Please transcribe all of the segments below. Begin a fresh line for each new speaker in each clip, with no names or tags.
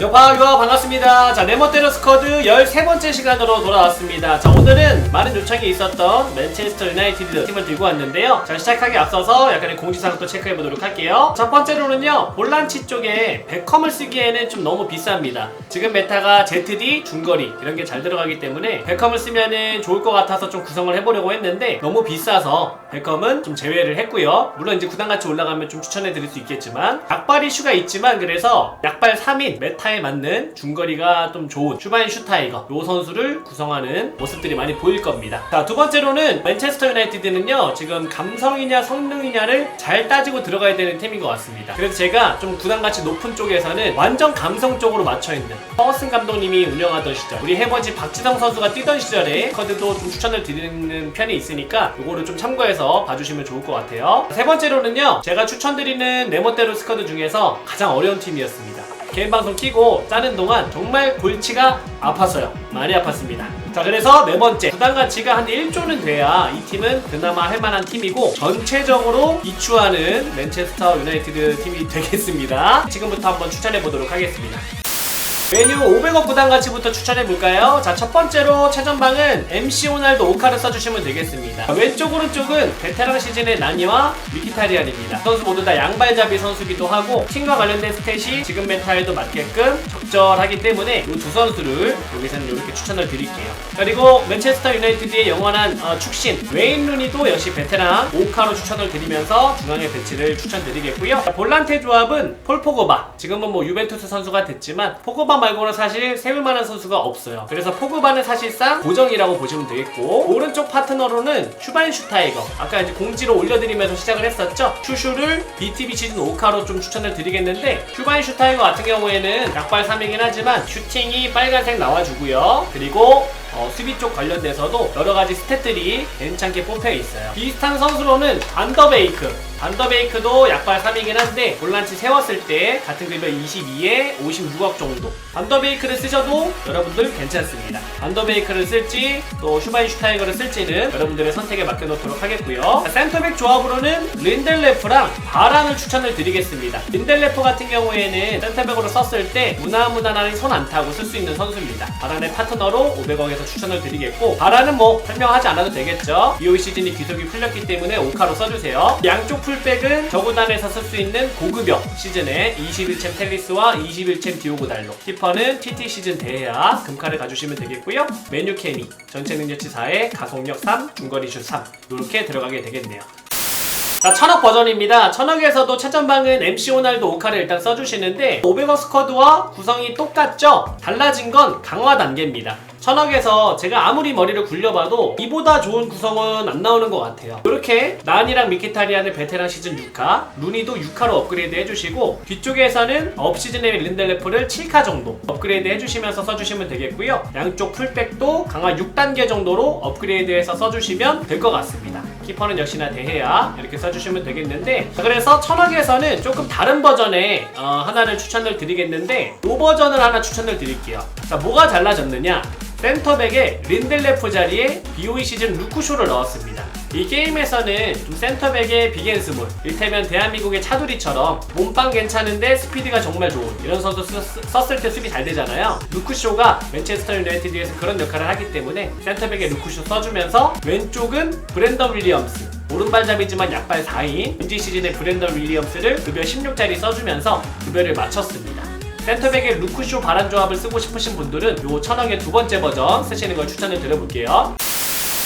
여파 유아 반갑습니다. 자 네모테러 스쿼드 13번째 시간으로 돌아왔습니다. 자 오늘은 많은 요청이 있었던 맨체스터 유나이티드 팀을 들고 왔는데요. 자 시작하기 앞서서 약간의 공지사항 또 체크해 보도록 할게요. 첫 번째로는요 볼란치 쪽에 베컴을 쓰기에는 좀 너무 비쌉니다. 지금 메타가 ZD 중거리 이런 게 잘 들어가기 때문에 베컴을 쓰면은 좋을 것 같아서 좀 구성을 해보려고 했는데 너무 비싸서 베컴은 좀 제외를 했고요. 물론 이제 구단 같이 올라가면 좀 추천해 드릴 수 있겠지만 약발 이슈가 있지만 그래서 약발 3인 메타 에 맞는 중거리가 좀 좋은 슈바인 슈타이거 요 선수를 구성하는 모습들이 많이 보일 겁니다. 자 두 번째로는 맨체스터 유나이티드는요 지금 감성이냐 성능이냐를 잘 따지고 들어가야 되는 팀인 것 같습니다. 그래서 제가 좀 구단 가치 높은 쪽에서는 완전 감성 쪽으로 맞춰 있는 허슨 감독님이 운영하던 시절 우리 해버지 박지성 선수가 뛰던 시절에 커드도 좀 추천을 드리는 편이 있으니까 요거를 좀 참고해서 봐주시면 좋을 것 같아요. 세 번째로는요 제가 추천드리는 네모테로 스쿼드 중에서 가장 어려운 팀이었습니다. 개인 방송 키고 짜는 동안 정말 골치가 아팠어요. 많이 아팠습니다. 자, 그래서 네 번째. 부담 가치가 한 1조는 돼야 이 팀은 그나마 할 만한 팀이고 전체적으로 비추하는 맨체스터 유나이티드 팀이 되겠습니다. 지금부터 한번 추천해 보도록 하겠습니다. 메뉴 500억 부담 가치부터 추천해 볼까요? 자, 첫 번째로 최전방은 MC 호날두 오카를 써주시면 되겠습니다. 왼쪽 오른쪽은 베테랑 시즌의 나니와 미키타리안입니다. 선수 모두 다 양발잡이 선수기도 하고 팀과 관련된 스탯이 지금 메타에도 맞게끔 적절하기 때문에 이 두 선수를 여기서는 이렇게 추천을 드릴게요. 그리고 맨체스터 유나이티드의 영원한 어, 축신 웨인 루니도 역시 베테랑 오카로 추천을 드리면서 중앙에 배치를 추천드리겠고요. 자, 볼란테 조합은 폴 포고바 지금은 뭐 유벤투스 선수가 됐지만 포고바 말고는 사실 세울 만한 선수가 없어요. 그래서 포고바는 사실상 고정이라고 보시면 되겠고 오른쪽 파트너로는 슈바인 슈타이거 아까 이제 공지로 올려드리면서 시작을 했었죠. 슈슈를 BTB 시즌 5카로 좀 추천을 드리겠는데 슈바인 슈타이거 같은 경우에는 약발 3이긴 하지만 슈팅이 빨간색 나와주고요. 그리고 어, 수비 쪽 관련돼서도 여러 가지 스탯들이 괜찮게 뽑혀 있어요. 비슷한 선수로는 반더베이크. 반더베이크도 약발 3이긴 한데 볼란치 세웠을 때 같은 급여 22에 56억 정도. 반더베이크를 쓰셔도 여러분들 괜찮습니다. 반더베이크를 쓸지 또 슈바인 슈타이거를 쓸지는 여러분들의 선택에 맡겨놓도록 하겠고요. 자, 센터백 조합으로는 린델레프랑 바란을 추천을 드리겠습니다. 린델레프 같은 경우에는 센터백으로 썼을 때 무난무난하게 손안 타고 쓸 수 있는 선수입니다. 바란의 파트너로 500억에서 추천을 드리겠고 바란은 뭐 설명하지 않아도 되겠죠. BOE 시즌이 기속이 풀렸기 때문에 5카로 써주세요. 양쪽 풀백은 저구단에서 쓸 수 있는 고급형 시즌에 21챔 텔리스와 21챔 디오고 달로 키퍼는 TT 시즌 대회야 금카를 가주시면 되겠고요. 메뉴 케미 전체 능력치 4에 가속력 3 중거리 슛 3 이렇게 들어가게 되겠네요. 자, 천억 버전입니다. 천억에서도 최전방은 MC 호날두 오카를 일단 써주시는데 500억 스쿼드와 구성이 똑같죠? 달라진 건 강화 단계입니다. 천억에서 제가 아무리 머리를 굴려봐도 이보다 좋은 구성은 안 나오는 것 같아요. 이렇게 난이랑 미키타리안을 베테랑 시즌 6카, 루니도 6카로 업그레이드 해주시고 뒤쪽에서는 업시즌의 린델레프를 7카 정도 업그레이드 해주시면서 써주시면 되겠고요. 양쪽 풀백도 강화 6단계 정도로 업그레이드해서 써주시면 될 것 같습니다. 키퍼는 역시나 대해야 이렇게 써주시면 되겠는데 자, 그래서 천억에서는 조금 다른 버전의 어, 하나를 추천을 드리겠는데 이 버전을 하나 추천을 드릴게요. 자 뭐가 달라졌느냐? 센터백에 린델레프 자리에 BOE 시즌 루쿠쇼를 넣었습니다. 이 게임에서는 좀 센터백의 빅앤스몰 일테면 대한민국의 차두리처럼 몸빵 괜찮은데 스피드가 정말 좋은 이런 선수 쓰- 썼을 때 수비 잘 되잖아요 루쿠쇼가 맨체스터 유나이티드에서 그런 역할을 하기 때문에 센터백에 루쿠쇼 써주면서 왼쪽은 브랜던 윌리엄스 오른발잡이지만 약발 4인 현지 시즌의 브랜던 윌리엄스를 급여 16짜리 써주면서 급여를 맞췄습니다 센터백의 루쿠쇼 바란 조합을 쓰고 싶으신 분들은 요 천억의 두 번째 버전 쓰시는 걸 추천을 드려볼게요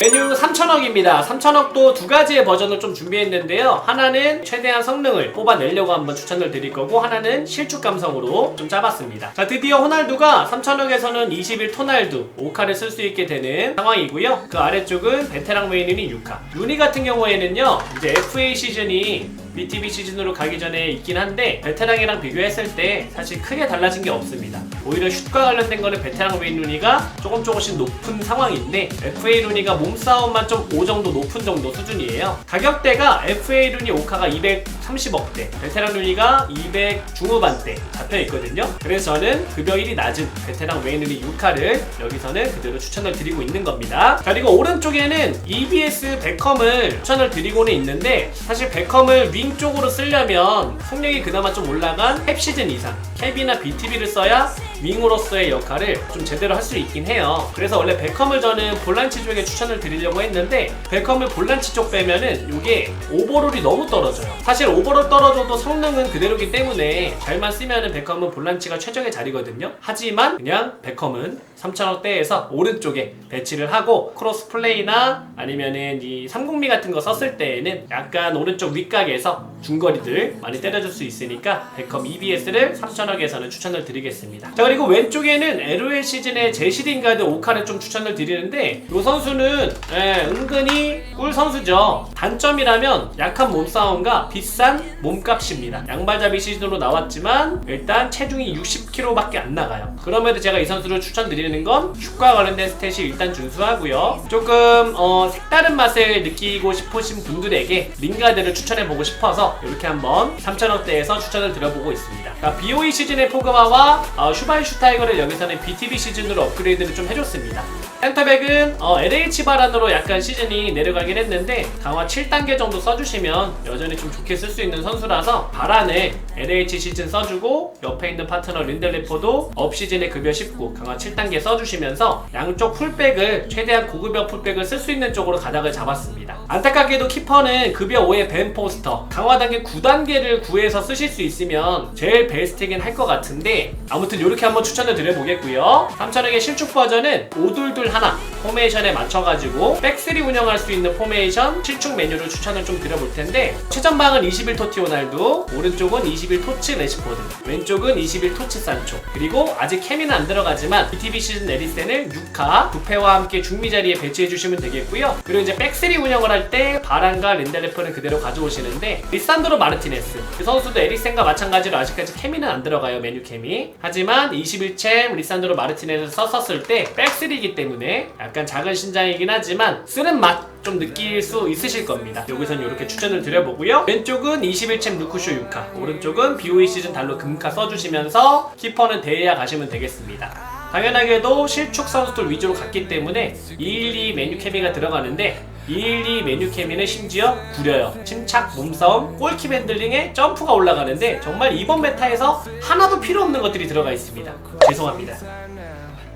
메뉴 3,000억입니다. 3,000억도 두 가지의 버전을 좀 준비했는데요. 하나는 최대한 성능을 뽑아내려고 한번 추천을 드릴 거고, 하나는 실축 감성으로 좀 짜봤습니다. 자, 드디어 호날두가 3,000억에서는 21 토날두 5카를 쓸 수 있게 되는 상황이고요. 그 아래쪽은 베테랑 메인이 6카. 루니 같은 경우에는요, 이제 FA 시즌이 BTB 시즌으로 가기 전에 있긴 한데 베테랑이랑 비교했을 때 사실 크게 달라진 게 없습니다. 오히려 슛과 관련된 거는 베테랑 웨인 루니가 조금 조금씩 높은 상황인데 FA 루니가 몸싸움만 좀 5 정도 높은 정도 수준이에요. 가격대가 FA 루니 오카가 230억대, 베테랑 루니가 200 중후반대 잡혀 있거든요. 그래서 저는 급여 1이 낮은 베테랑 웨인 루니 6카를 여기서는 그대로 추천을 드리고 있는 겁니다. 자, 그리고 오른쪽에는 EBS 베컴을 추천을 드리고는 있는데 사실 베컴을 위윙 쪽으로 쓰려면 속력이 그나마 좀 올라간 캡 시즌 이상. 캡이나 BTB를 써야 윙으로서의 역할을 좀 제대로 할 수 있긴 해요. 그래서 원래 베컴을 저는 볼란치 쪽에 추천을 드리려고 했는데 베컴을 볼란치 쪽 빼면은 이게 오버롤이 너무 떨어져요. 사실 오버롤 떨어져도 성능은 그대로기 때문에 잘만 쓰면은 베컴은 볼란치가 최적의 자리거든요. 하지만 그냥 베컴은 3천원대에서 오른쪽에 배치를 하고 크로스 플레이나 아니면은 이 삼국미 같은 거 썼을 때에는 약간 오른쪽 윗각에서 중거리들 많이 때려줄 수 있으니까 베컴 EBS를 3천억에서는 추천을 드리겠습니다. 자 그리고 왼쪽에는 LOL 시즌의 제시 딩가드 오카를 좀 추천을 드리는데 이 선수는 예, 은근히 꿀 선수죠. 단점이라면 약한 몸싸움과 비싼 몸값입니다. 양발잡이 시즌으로 나왔지만 일단 체중이 60kg밖에 안 나가요. 그럼에도 제가 이 선수를 추천드리는 건 슛과 관련된 스탯이 일단 준수하고요. 조금 어, 색다른 맛을 느끼고 싶으신 분들에게 링가드를 추천해보고 싶어서 이렇게 한번 3천원대에서 추천을 드려보고 있습니다. 그러니까 BOE 시즌의 포그마와 어, 슈바이 슈타이거를 여기서는 BTB 시즌으로 업그레이드를 좀 해줬습니다. 센터백은 어, LH 바란으로 약간 시즌이 내려가긴 했는데 강화 7단계 정도 써주시면 여전히 좀 좋게 쓸 수 있는 선수라서 바란을 LH 시즌 써주고 옆에 있는 파트너 린델레포도 업 시즌에 급여 19 강화 7단계 써주시면서 양쪽 풀백을 최대한 고급여 풀백을 쓸 수 있는 쪽으로 가닥을 잡았습니다. 안타깝게도 키퍼는 급여 5의 벤 포스터 강화 단계 9단계를 구해서 쓰실 수 있으면 제일 베스트긴 할 것 같은데 아무튼 이렇게 한번 추천을 드려보겠고요. 3천원의 실축 버전은 오둘둘 하나 포메이션에 맞춰가지고 백스리 운영할 수 있는 포메이션 실축 메뉴를 추천을 좀 드려볼 텐데 최전방은 21 토티 호날두 오른쪽은 21 토치 레시포드 왼쪽은 21 토치 산초. 그리고 아직 케미는 안 들어가지만 BTB 시즌 에리센을 6카 부페와 함께 중미 자리에 배치해 주시면 되겠고요. 그리고 이제 백스리 운영을 할 때 바란과 린델레프는 그대로 가져오시는데 리산드로 마르티네스. 그 선수도 에리센과 마찬가지로 아직까지 케미는 안 들어가요 메뉴 케미 하지만 21챔 리산드로 마르티네스를 썼었을 때 백스리이기 때문에 약간 작은 신장이긴 하지만 쓰는 맛 좀 느낄 수 있으실 겁니다. 여기선 이렇게 추천을 드려보고요. 왼쪽은 21챔 루쿠쇼 6카, 오른쪽은 BOE 시즌 달로 금카 써주시면서 키퍼는 대야 가시면 되겠습니다. 당연하게도 실축 선수들 위주로 갔기 때문에 212 메뉴 케미가 들어가는데 212 메뉴 케미는 심지어 구려요. 침착, 몸싸움, 골킥 핸들링에 점프가 올라가는데 정말 이번 메타에서 하나도 필요 없는 것들이 들어가 있습니다. 죄송합니다.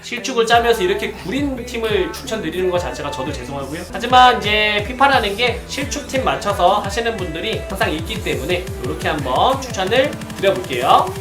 실축을 짜면서 이렇게 구린 팀을 추천드리는 것 자체가 저도 죄송하고요. 하지만 이제 피파라는 게 실축 팀 맞춰서 하시는 분들이 항상 있기 때문에 이렇게 한번 추천을 드려볼게요.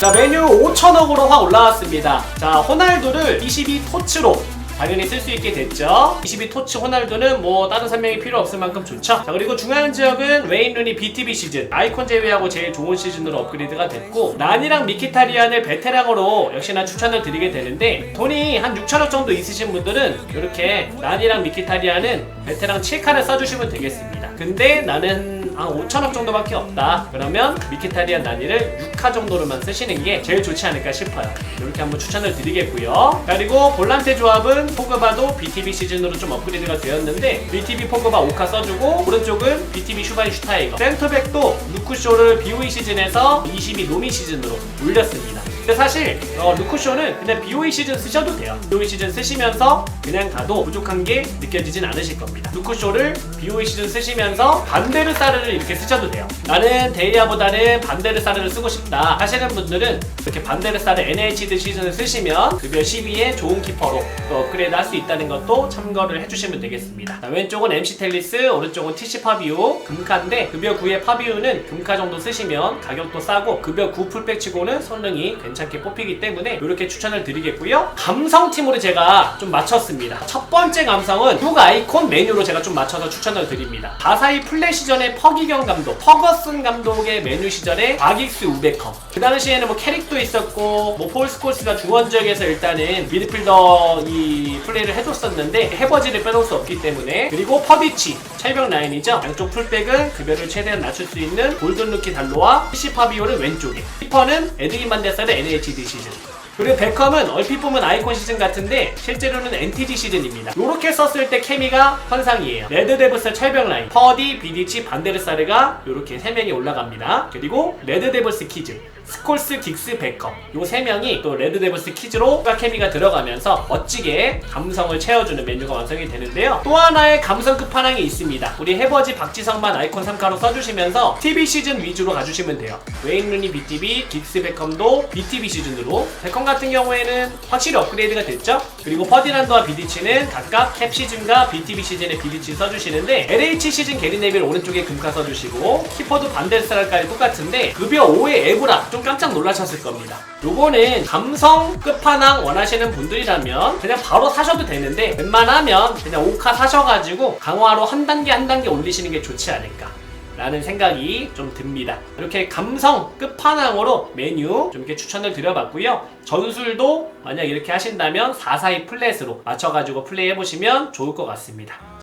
자 메뉴 5천억으로 확 올라왔습니다. 자 호날두를 22 토치로 당연히 쓸 수 있게 됐죠. 22 토치 호날두는 뭐 다른 설명이 필요 없을 만큼 좋죠. 자 그리고 중요한 지역은 웨인 루니 BTB 시즌 아이콘 제외하고 제일 좋은 시즌으로 업그레이드가 됐고 난이랑 미키타리안을 베테랑으로 역시나 추천을 드리게 되는데 돈이 한 6천억 정도 있으신 분들은 이렇게 난이랑 미키타리안은 베테랑 7칸을 써주시면 되겠습니다. 근데 나는 한 5천억 정도밖에 없다. 그러면 미키타리안 난이를 6카 정도로만 쓰시는 게 제일 좋지 않을까 싶어요. 이렇게 한번 추천을 드리겠고요. 그리고 볼란테 조합은 포그바도 BTB 시즌으로 좀 업그레이드가 되었는데 BTB 포그바 5카 써주고 오른쪽은 BTB 슈바인 슈타이거 센터백도 루크쇼를 BOE 시즌에서 22 노미 시즌으로 올렸습니다. 근데 사실 어, 루크쇼는 그냥 BOE 시즌 쓰셔도 돼요. BOE 시즌 쓰시면서 그냥 가도 부족한 게 느껴지진 않으실 겁니다. 루크쇼를 BOE 시즌 쓰시면서 반데르사르를 이렇게 쓰셔도 돼요. 나는 데이아보다는 반데르사르를 쓰고 싶다 하시는 분들은 이렇게 반데르사르 NHD 시즌을 쓰시면 급여 12에 좋은 키퍼로 또 업그레이드 할 수 있다는 것도 참고를 해주시면 되겠습니다. 자, 왼쪽은 MC 텔리스, 오른쪽은 TC 파비오, 금카인데 급여 9의 파비오는 금카 정도 쓰시면 가격도 싸고 급여 9 풀백 치고는 성능이 괜찮 게 뽑히기 때문에 이렇게 추천을 드리겠고요. 감성팀으로 제가 좀 맞췄습니다. 첫 번째 감성은 룩 아이콘 메뉴로 제가 좀 맞춰서 추천을 드립니다. 바사이 플레 시전의 퍼기경 감독, 퍼거슨 감독의 메뉴 시절에 바긱스 우베커. 그 당시에는 뭐 캐릭도 있었고 뭐 폴 스콜스가 중원 지역에서 일단은 미드필더 이 플레이를 해줬었는데 해버지를 빼놓을 수 없기 때문에 그리고 퍼비치 철벽 라인이죠. 양쪽 풀백은 급여를 최대한 낮출 수 있는 골든 루키 달로와 PC 파비오는 왼쪽에 키퍼는 에드긴 반데사의 NHD 시즌 그리고 베컴은 얼핏 보면 아이콘 시즌 같은데 실제로는 NTG 시즌입니다. 이렇게 썼을 때 케미가 환상이에요. 레드데블스 철벽 라인, 퍼디, 비디치, 반데르사르가 이렇게 세 명이 올라갑니다. 그리고 레드데블스 키즈, 스콜스, 긱스, 베컴 요세 명이 또 레드데블스 키즈로 추가 케미가 들어가면서 멋지게 감성을 채워주는 메뉴가 완성이 되는데요. 또 하나의 감성 끝판왕이 있습니다. 우리 해버지 박지성만 아이콘 3카로 써주시면서 TV 시즌 위주로 가주시면 돼요. 웨인 루니 BTB, 긱스 베컴도 BTB 시즌으로 베컴 같은 경우에는 확실히 업그레이드가 됐죠. 그리고 퍼디난드와 비디치는 각각 캡 시즌과 BTB 시즌의 비디치 써주시는데 LH 시즌 게리 네빌 오른쪽에 금카 써주시고 키퍼도 반델스랄까지 똑같은데 급여 5의 에브라 좀 깜짝 놀라셨을 겁니다. 요거는 감성 끝판왕 원하시는 분들이라면 그냥 바로 사셔도 되는데 웬만하면 그냥 5카 사셔가지고 강화로 한 단계 한 단계 올리시는 게 좋지 않을까. 라는 생각이 좀 듭니다. 이렇게 감성 끝판왕으로 메뉴 좀 이렇게 추천을 드려봤고요. 전술도 만약 이렇게 하신다면 442 플랫으로 맞춰가지고 플레이해보시면 좋을 것 같습니다.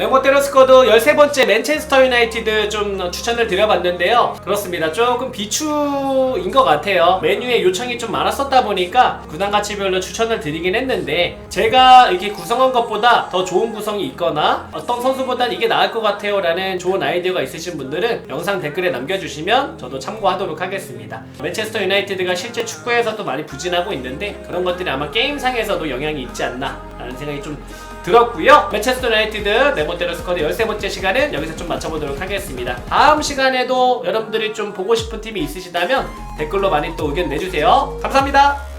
메모테러 스쿼드 13번째 맨체스터 유나이티드 좀 추천을 드려봤는데요. 그렇습니다. 조금 비추인 것 같아요. 메뉴에 요청이 좀 많았었다 보니까 구단 가치별로 추천을 드리긴 했는데 제가 이렇게 구성한 것보다 더 좋은 구성이 있거나 어떤 선수보단 이게 나을 것 같아요 라는 좋은 아이디어가 있으신 분들은 영상 댓글에 남겨주시면 저도 참고하도록 하겠습니다. 맨체스터 유나이티드가 실제 축구에서도 많이 부진하고 있는데 그런 것들이 아마 게임상에서도 영향이 있지 않나 라는 생각이 좀 들었고요. 맨체스터 유나이티드 네모테러 스쿼드 13번째 시간은 여기서 좀 마쳐보도록 하겠습니다. 다음 시간에도 여러분들이 좀 보고 싶은 팀이 있으시다면 댓글로 많이 또 의견 내주세요. 감사합니다.